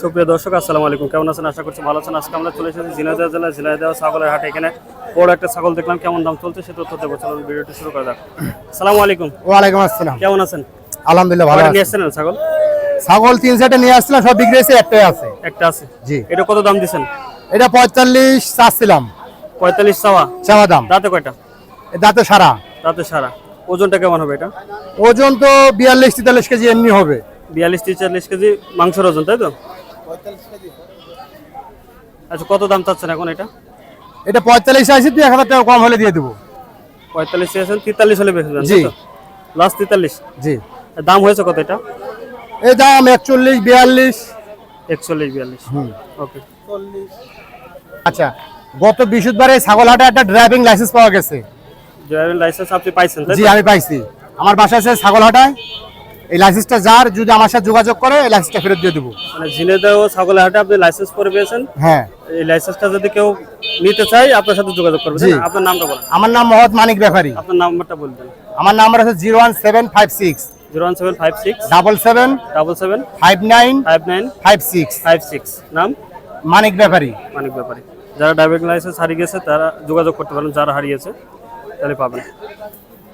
সুপ্রিয় দর্শক আসসালামু আলাইকুম। কেমন আছেন? আশা করছি ভালো আছেন। আজকে আমরা চলে এসেছি ঝিনাইদহ জেলা ঝিনাইদহ ছাগলের হাটে। এখানে বড় একটা ছাগল দেখলাম কেমন দাম চলছে সে তথ্য দেবো। চলুন ভিডিওটি শুরু করা যাক। আসসালামু আলাইকুম। ওয়ালাইকুম আসসালাম। কেমন আছেন? আলহামদুলিল্লাহ ভালো নিয়ে আসছেন ছাগল? ছাগল তিন সেটে নিয়ে আসছিলাম সব বিক্রি হয়েছে একটাই আছে। একটা আছে? জি। এটা কত দাম দিছেন এটা পঁয়তাল্লিশ চাচ্ছিলাম। পঁয়তাল্লিশ চাওয়া? চাওয়া দাম। দাঁতে কয়টা? দাঁতে সারা। দাঁতে সারা। ওজনটা কেমন হবে এটা? ওজন তো বিয়াল্লিশ তেতাল্লিশ কেজি এমনি হবে। বিয়াল্লিশ চল্লিশ কেজি মাংসের ওজন তাই তো? আচ্ছা কত দাম চাচ্ছেন এখন এটা? এটা পঁয়তাল্লিশ আছে তুই এক হাজার টাকা কম হলে দিয়ে দেবো। পঁয়তাল্লিশ চেয়েছেন তেতাল্লিশ হলে বেশি জি। লাস্ট তেতাল্লিশ? জি। দাম হয়েছে কত এটা? এই দাম একচল্লিশ বিয়াল্লিশ। একচল্লিশ বিয়াল্লিশ। হুম। ওকে চল্লিশ আচ্ছা গত বৃহস্পতিবারে ছাগল হাটে একটা ড্রাইভিং লাইসেন্স পাওয়া গেছে। ড্রাইভিং লাইসেন্স আপনি পাইছেন জি আমি পাইছি। আমার বাসা আছে ছাগল হাটায় এই লাইসেন্সটা যার যদি আমার সাথে যোগাযোগ করে এই লাইসেন্সটা ফেরত দিয়ে দেবো। মানে ঝিনেদহ ছাগলের হাটে আপনি লাইসেন্স করে পেয়েছেন? হ্যাঁ। এই লাইসেন্সটা যদি কেউ নিতে চায় আপনার সাথে যোগাযোগ করবে। আপনার নামটা বলেন। আমার নাম মোহাম্মদ মানিক ব্যাপারী আপনার নাম্বারটা বলবেন। আমার নাম্বার আছে zero one seven five six. Zero one seven five six. Double seven double seven five nine five nine five six. Five six. নাম? মানিক ব্যাপারী মানিক ব্যাপারী যারা ড্রাইভিং লাইসেন্স হারিয়ে গেছে তারা যোগাযোগ করতে পারেন। যারা হারিয়েছে তাহলে পাবেন।